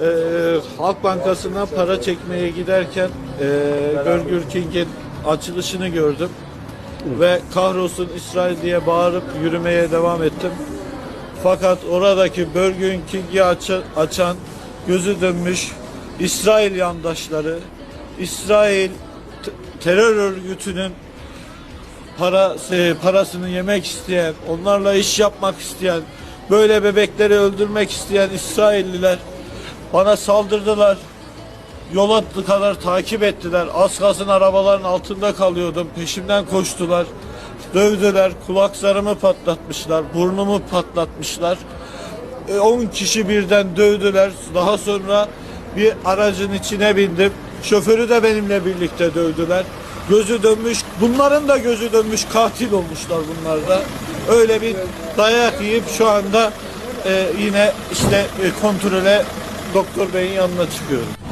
Ee, Halk Bankası'ndan para çekmeye giderken e, Burger King'in açılışını gördüm. Ve kahrolsun İsrail diye bağırıp yürümeye devam ettim. Fakat oradaki Burger King'i aça- açan gözü dönmüş İsrail yandaşları, İsrail terör örgütünün para e, parasını yemek isteyen, onlarla iş yapmak isteyen, böyle bebekleri öldürmek isteyen İsrailliler bana saldırdılar. Yola kadar takip ettiler. Az kalsın arabaların altında kalıyordum. Peşimden koştular. Dövdüler. Kulaklarımı patlatmışlar. Burnumu patlatmışlar. E, 10 kişi birden dövdüler. Daha sonra bir aracın içine bindim. Şoförü de benimle birlikte dövdüler. Gözü dönmüş, bunların da gözü dönmüş katil olmuşlar bunlar da. Öyle bir dayak yiyip şu anda e, yine işte e, kontrole doktor beyin yanına çıkıyorum.